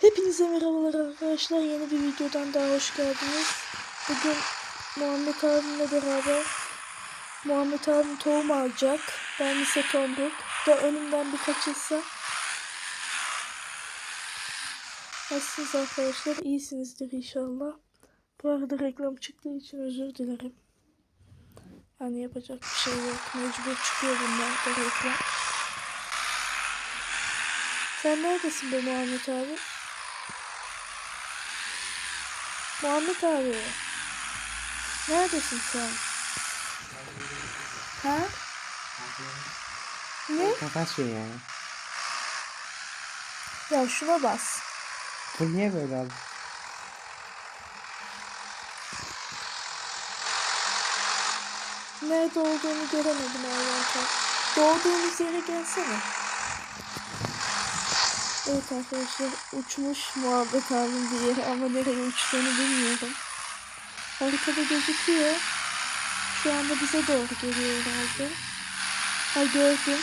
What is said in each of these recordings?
Hepinize merhabalar arkadaşlar. Yeni bir videodan daha hoş geldiniz. Bugün Muhammed abimle beraber Muhammed abim tohum alacak. Ben ise tomruk. Da önümden bir kaçırsa. Nasılsınız arkadaşlar? İyisinizdir inşallah. Bu arada reklam çıktığı için özür dilerim. Hani yapacak bir şey yok. Mecbur çıkıyor bunlar da reklam. Sen neredesin be Muhammed abi? Muhammed abi. Neredesin sen? Ha? Ne? Kapat şunu ya. Ya şuna bas. Bu niye böyle oldu? Nerede olduğunu göremedim hayvanca. Doğduğumuz yere gelsene. Evet arkadaşlar uçmuş abim bir yere ama nereye uçtuğunu bilmiyorum. Haritada gözüküyor. Şu anda bize doğru geliyor herhalde. Ha gördüm.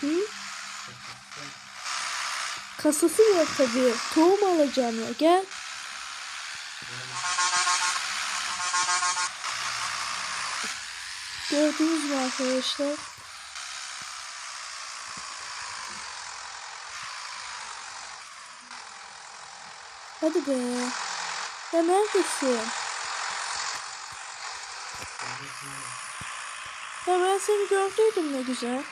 Hı? Kasası yok tabii. Tohum alacağım ya. Gel. Gördünüz mü arkadaşlar? Hadi be. Ya neredesin? Ya ben seni gördüydüm ne güzel.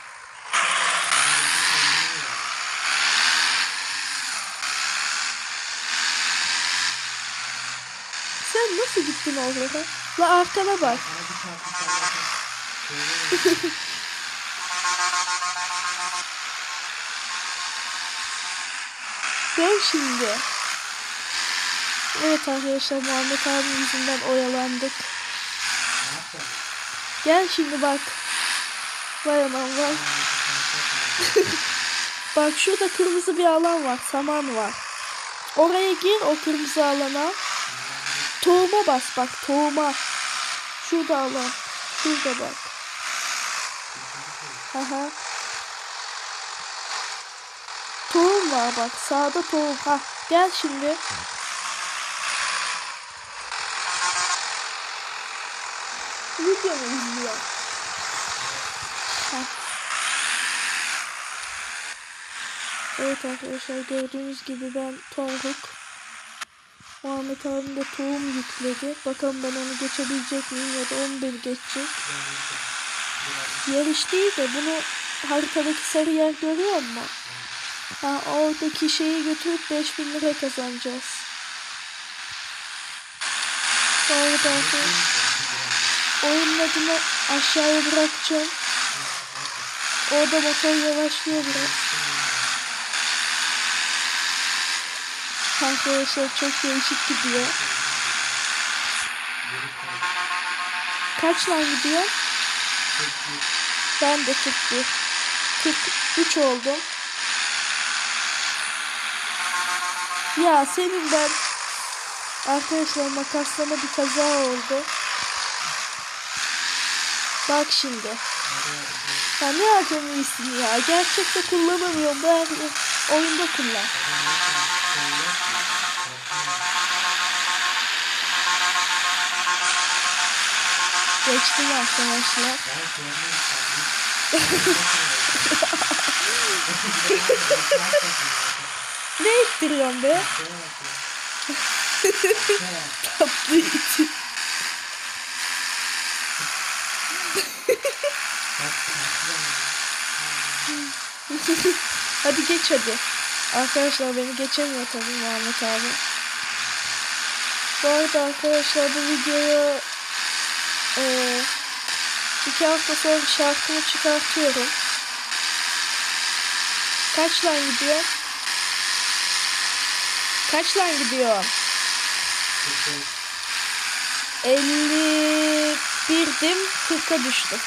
Sen nasıl gittin oraya? La arkana bak. Gel şimdi. Evet arkadaşlar Muhammed abi yüzünden oyalandık. Gel şimdi bak. Vay anam vay. bak şurada kırmızı bir alan var. Saman var. Oraya gir o kırmızı alana. Tohuma bas bak tohuma. Şurada alan. Şurada bak. Aha. Tohum var bak. Sağda tohum. Ha gel şimdi. Video mu izliyor? Heh. Evet arkadaşlar gördüğünüz gibi ben Tonruk. Muhammed abim de tohum yükledi. Bakalım ben onu geçebilecek miyim ya da onu beni geçecek. Yarış değil de bunu haritadaki sarı yer görüyor musun? Ha, oradaki şeyi götürüp 5000 lira kazanacağız. Arada arkadaşlar oyunun adını aşağıya bırakacağım. Orada motor yavaşlıyor biraz. Arkadaşlar çok değişik gidiyor. Kaç lan gidiyor? Ben de 41. 43 oldum. Ya senin ben Arkadaşlar makaslama bir kaza oldu. Bak şimdi. Ya ne acemisin ya. Gerçekte kullanamıyorum. Bari oyunda kullan. Geçtim arkadaşlar. Ne ittiriyorsun be? Tatlı için. Hadi geç hadi. Arkadaşlar beni geçemiyor tabii Muhammed abi. Bu arada arkadaşlar bu videoyu eee iki hafta sonra şarkımı çıkartıyorum. Kaç lan gidiyor? Kaç lan gidiyor? 51'dim 40'a düştüm.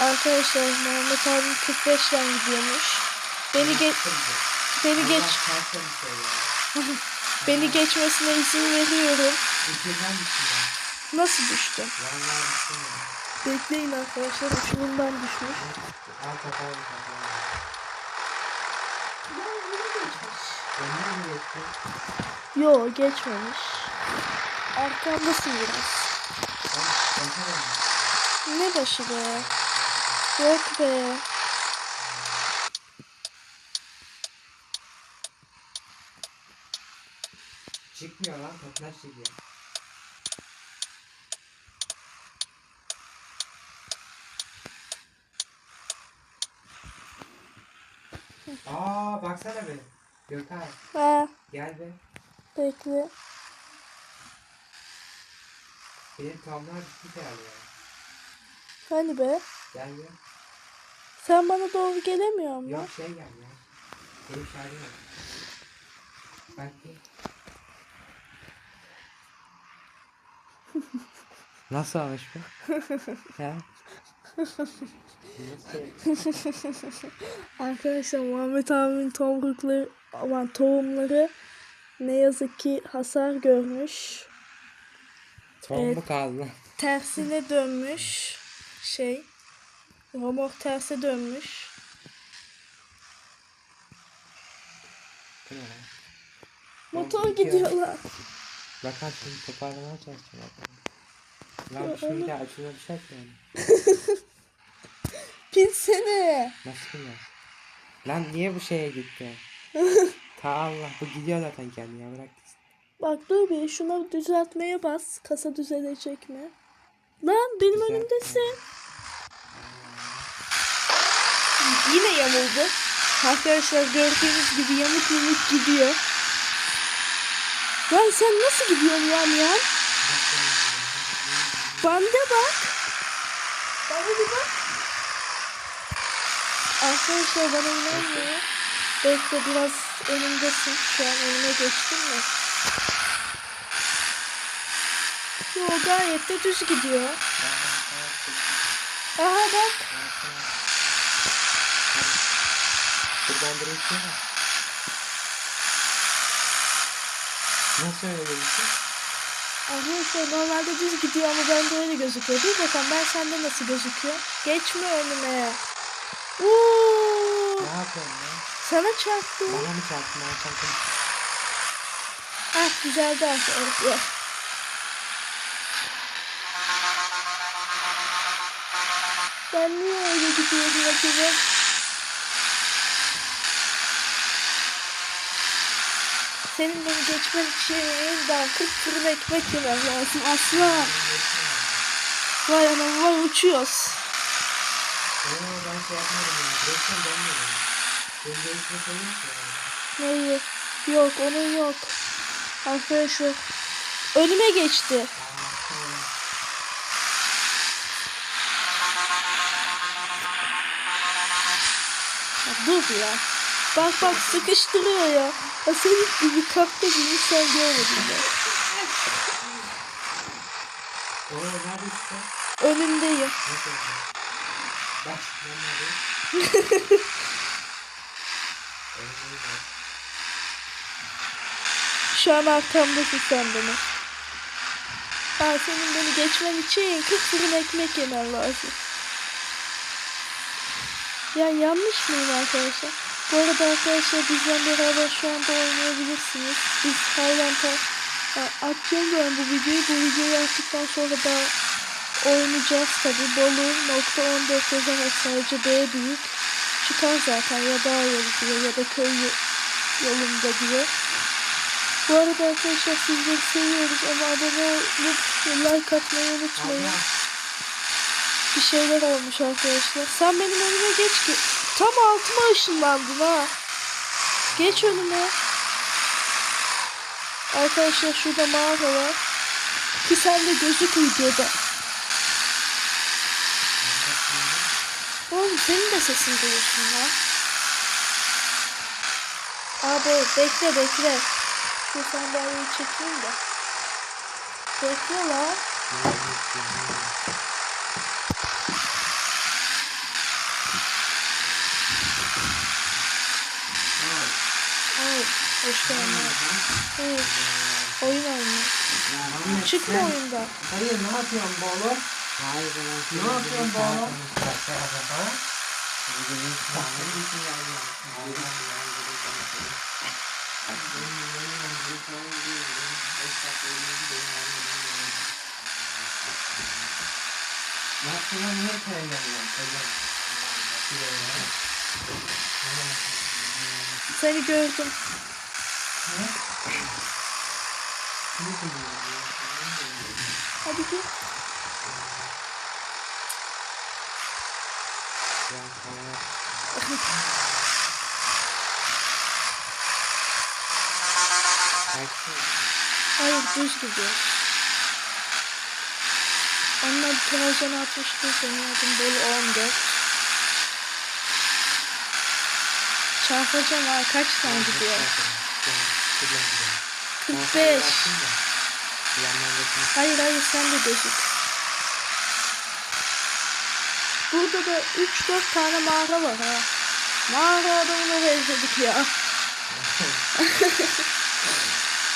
Arkadaşlar Muhammed abim 45 lan gidiyormuş. Beni geç beni geç beni geçmesine izin veriyorum. Nasıl düştüm? Bekleyin arkadaşlar uçurumdan düşmüş. Yo geçmemiş. Arkamdasın biraz. Ne başı be? Yok be. Çıkmıyor lan toplaş çıkıyor. Aa baksana be. Gökhan Ha gel be. bekle. Benim tamlar bitti herhalde ya. Hani be? Gel be. Sen bana doğru gelemiyor musun? Yok şey gel ya. Benim şarjım yok. Bak bir. Nasıl almış bu? He? Arkadaşlar Muhammed abimin tomrukları, aman tohumları ne yazık ki hasar görmüş. Son Evet. mu kaldı? Tersine dönmüş. Şey. Romor terse dönmüş. Motor gidiyor. gidiyor lan. Bakalım şimdi toparlamaya bakalım. Lan şimdi açına düşer yani. Pinsene. Nasıl ya? Lan niye bu şeye gitti? Ta Allah bu gidiyor zaten kendi ya bırak. Bak dur bir şuna düzeltmeye bas. Kasa düzelecek mi? Lan benim Düzeltme. önümdesin. Yine yamuldu. Arkadaşlar gördüğünüz gibi yamuk yumuk gidiyor. Lan sen nasıl gidiyorsun yan yan? Bende bak. Bana bir bak. Arkadaşlar bana inanmıyor. Bekle biraz önümdesin. Şu an önüme geçtin mi? Yo gayet de düz gidiyor. Aha bak. Buradan direkt şey var. Nasıl öyle gelişti? Arkadaşlar normalde düz gidiyor ama bende öyle gözüküyor. Dur bakalım ben sende nasıl gözüküyor. Geçme önüme. Oo, Ne yapıyorsun lan? sana çarptı. Bana mı çarptın? Bana çarptın. Ah güzeldi arkadaşlar. Ben niye öyle gidiyorum acaba? Senin beni geçmen için daha 40 fırın ekmek yemem lazım asla. Vay anam vay uçuyoruz. Oo ben şey yapmadım ya. Direksiyon dönmüyorum. Benim direksiyon sayıyor ki ya. Neyi? Yok onun yok. Arkadaşlar önüme geçti. Ya dur ya. Bak bak sıkıştırıyor ya. ya senin gibi insan görmedim ben. Oo neredesin? Önündeyim. Bak ben neredeyim? Önümdeyim ben. Şu an arkamdasın sen benim. Ben senin beni geçmen için 40 fırın ekmek yemen lazım. Ya yanlış mıyım arkadaşlar? Bu arada arkadaşlar bizden beraber şu anda oynayabilirsiniz. Biz Highland'a atacağım ben bu videoyu. Bu videoyu attıktan sonra da oynayacağız tabi. Bolu nokta 14 yazarak sadece B büyük çıkar zaten ya dağ yolu diye ya da köy yolunda diye. Bu arada arkadaşlar sizleri seviyoruz ama abone olup like atmayı unutmayın. Bir şeyler olmuş arkadaşlar. Sen benim önüme geç ki. Tam altıma ışınlandın ha. Geç önüme. Arkadaşlar şurada mağara var. Ki sen de gözük videoda. Oğlum senin de sesin duyuyorsun ya. Abi bekle bekle. Şu sandalyeyi çekeyim de. Bekle la. Evet. Hoş geldin. Evet. Oyun oynuyor. Çıkma oyundan. Hayır ne yapıyorsun bu oğlum? Hayır Ne yapıyorsun bu oğlum? Seni gördüm. Ne? Hadi gel. Hayır düz gidiyor. Onlar Trabzon atmıştı. Senin adın Bolu 14. Çarpacağım ha. Kaç tane gidiyor? 45. Hayır hayır sen de gözük. Burada da 3-4 tane mağara var ha. Mağara adamını özledik ya.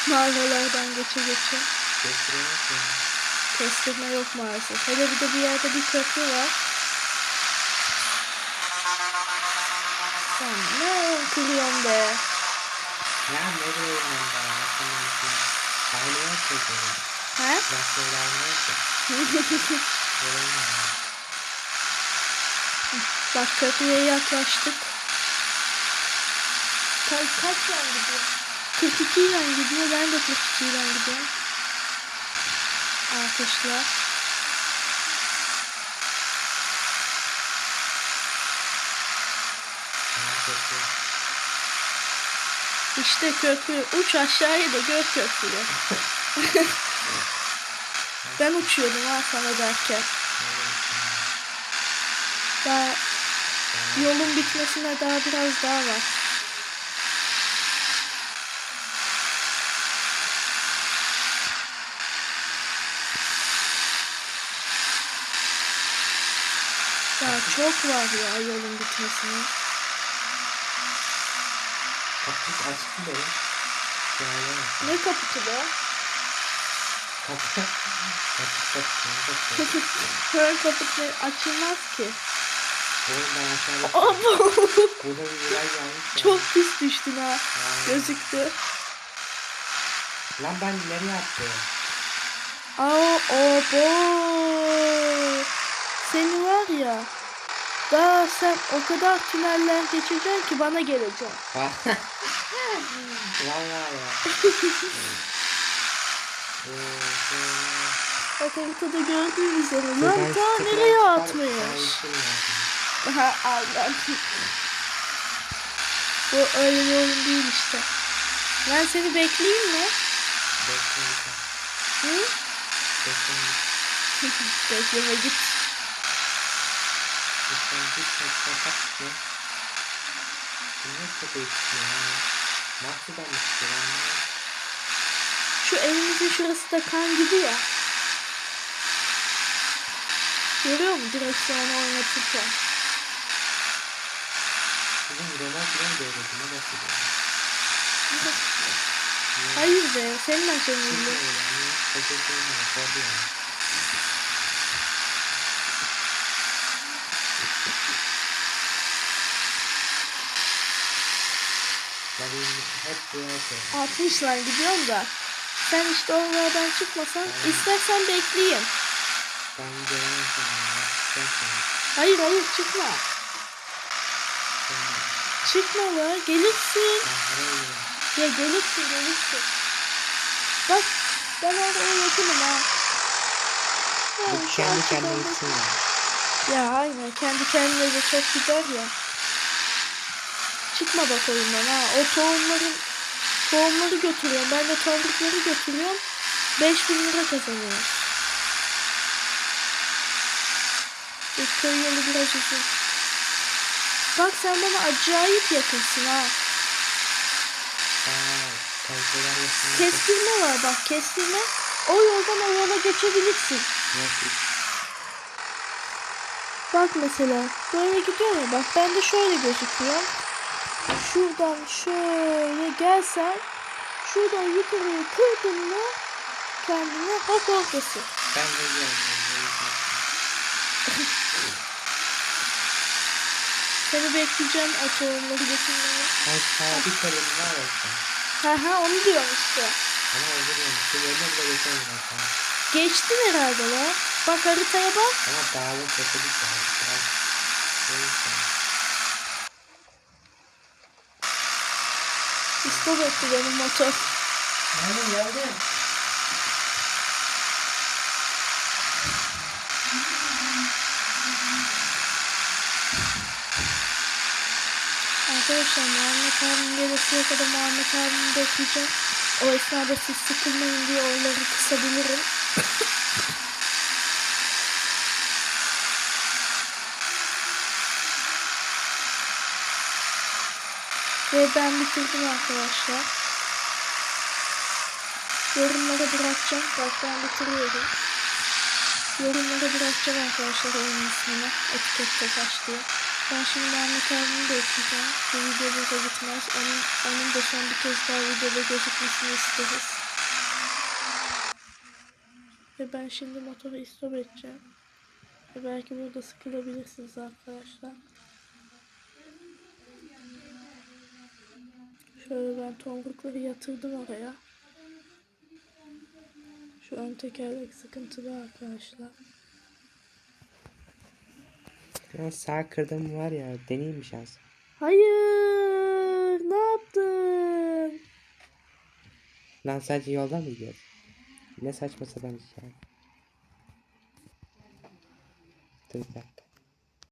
Mağaralardan geçe geçe. Kestirme yok maalesef. Hele bir de bir yerde bir köprü var. Sen ne kırıyorsun be? Ya ne bileyim ben de ya. Aynaya çekiyorum. He? Aynaya çekiyorum. Bak köprüye yaklaştık. Ka kaç yan gidiyor? 42 ile gidiyor. Ben de 42 ile gidiyorum. Alkışlar. İşte köprü. Uç aşağıya da gör köprüyü. ben uçuyordum ha sana derken. Daha yolun bitmesine daha biraz daha var. Daha çok var ya yolun bitmesine. Kapı mı benim? Ya Ne kaputu be? Kapı. Kapı kapı. Ne açılmaz ki. Ya. Çok pis düştün ha. Gözüktü. Lan ben nereye attım? Aa, abo! Seni var ya. Daha sen o kadar tüneller geçeceksin ki bana geleceksin. Valla ya. Bak haritada gördüğün üzere. Lan ta nereye atmış? Aha Allah. Bu öyle bir oyun değil işte. Ben seni bekleyeyim mi? Hı? Bekleme git. Şu elimizin şurası da kan gibi ya. Görüyor musun direksiyonu oynatırken? Hayır be senin acemiyle. Hep bu yerde. 60 lan gidiyorum da. Sen işte oralardan çıkmasan istersen bekleyeyim. Ben. Ben. Hayır hayır çıkma. Çıkma la gelirsin. Ya gelirsin gelirsin. Bak ben oraya yakınım ha. Şu kendi kendine gitsin ya. Ya aynen kendi kendine de çok gider ya. Çıkma bak oyundan ha. O tohumların tohumları götürüyorum. Ben de tomrukları götürüyorum. 5000 lira kazanıyorum. Bu köy yolu biraz uzun. Bak sen bana acayip yakınsın ha. Kestirme var bak kestirme. O yoldan o yola geçebilirsin. Nasıl? Bak mesela böyle gidiyor ya bak ben de şöyle gözüküyor. Şuradan şöyle gelsen şuradan yukarıya kırdın mı kendine hak oradasın. Ben de diyorum. Seni bekleyeceğim o tohumları getirmeni. Ben sabit kalem var ya. Ha ha onu diyorum işte. Ama öldürüyorum. Şu yerine bile geçemiyorum. Geçtin herhalde la. Bak haritaya bak. Ama dağılım kesildik ya. Dağ- Neyse. İstop etti benim motor. Aynen geldim. Arkadaşlar Muhammed abinin gelesiye kadar Muhammed abimi bekleyeceğim. O esnada siz sıkılmayın diye oraları kısabilirim. Ve ben bitirdim arkadaşlar. Yorumlara bırakacağım. Bak ben bitiriyorum. Yorumlara bırakacağım arkadaşlar oyun ismini. Etikette kaç diye. Ben şimdi Muhammed abimi de ekleyeceğim. Bu video burada bitmez. Onun, onun da son bir kez daha videoda gözükmesini isteriz. Ve ben şimdi motoru istop edeceğim. Ve belki burada sıkılabilirsiniz arkadaşlar. Şöyle ben tomrukları yatırdım oraya. Şu ön tekerlek sıkıntılı arkadaşlar. Ya sağ kırdım var ya. Deneyeyim bir şans. Hayır, ne yaptın? Lan sadece yoldan mı gidiyoruz? Ne saçma sapan bir şey. Dur bir dakika.